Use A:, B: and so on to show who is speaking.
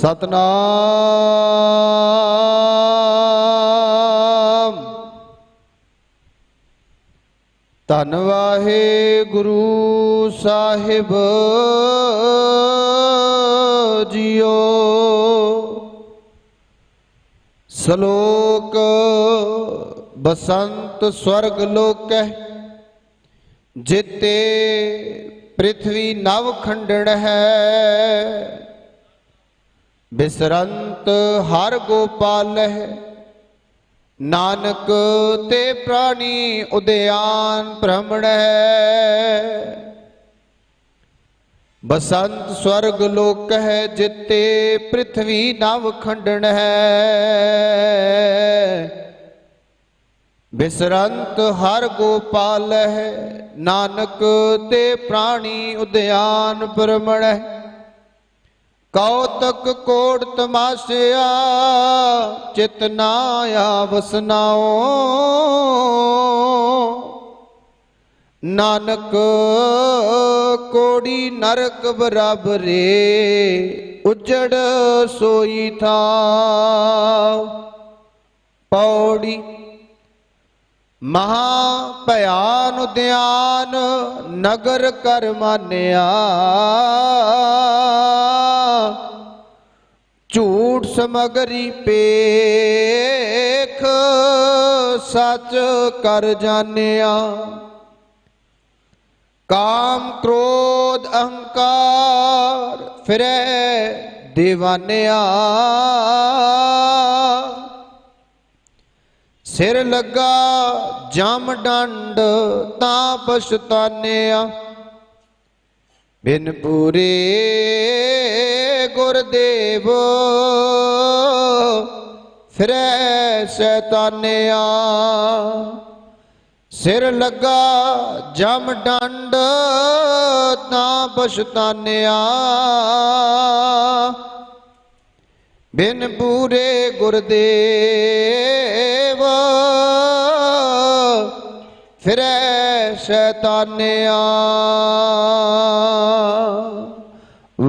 A: ਸਤਨਾਮ। ਧੰਨ ਵਾਹਿਗੁਰੂ ਸਾਹਿਬ ਜੀਓ। ਸ਼ਲੋਕ ਬਸੰਤ ਸਵਰਗ ਲੋਕੈ ਜਿਤੇ ਪ੍ਰithvi ਨਵ ਖੰਡਣ ਹੈ। ਬਿਸਰੰਤ ਹਰ ਗੋਪਾਲਹਿ ਨਾਨਕ ਤੇ ਪ੍ਰਾਣੀ ਉਦਿਆਨ ਭ੍ਰਮਣੈ ਬਸੰਤ ਸਵਰਗ ਲੋਕ ਹੈ ਜਿਤੇ ਪ੍ਰithvi ਨਵ ਖੰਡਣ ਹੈ। ਬਿਸਰੰਤ ਹਰ ਗੋਪਾਲ ਹੈ। ਨਾਨਕ ਤੇ ਪ੍ਰਾਣੀ ਉਦਿਆਨ ਭ੍ਰਮਣੈ ਕੌਤਕ ਕੋੜ ਤਮਾਸ਼ਿਆ, ਚਿਤ ਨਾ ਆਵਸਨਾਓ ਨਾਨਕ ਕੋੜੀ ਨਰਕ ਬਰਾਬਰੇ, ਉਜੜ ਸੋਈ ਥਾ। ਪੌੜੀ ਮਹਾ ਭਿਆਨ ਉਦਿਆਨ ਨਗਰ ਕਰ ਮਾਨਿਆ। ਸਮਗਰੀ ਪੇਖ, ਸੱਚ ਕਰ ਜਾਣਿਆ। ਕਾਮ, ਕ੍ਰੋਧ, ਅਹੰਕਾਰ, ਫਿਰੈ دیਵਾਨਿਆ ਸਿਰ ਲੱਗਾ ਜਮ ਡੰਡ, ਤਾਂ ਪਛਤਾਨਿਆ। ਬਿਨ ਪੂਰੇ ਗੁਰਦੇਵ ਫਿਰੈ ਸੈਤਾਨਿਆ। ਸਿਰ ਲੱਗਾ ਜਮ ਡੰਡ ਤਾਂ ਪਛਤਾਨਿਆ। ਬਿਨ ਪੂਰੇ ਗੁਰਦੇਵ ਫਿਰੈ ਸ਼ੈਤਾਨਿਆ।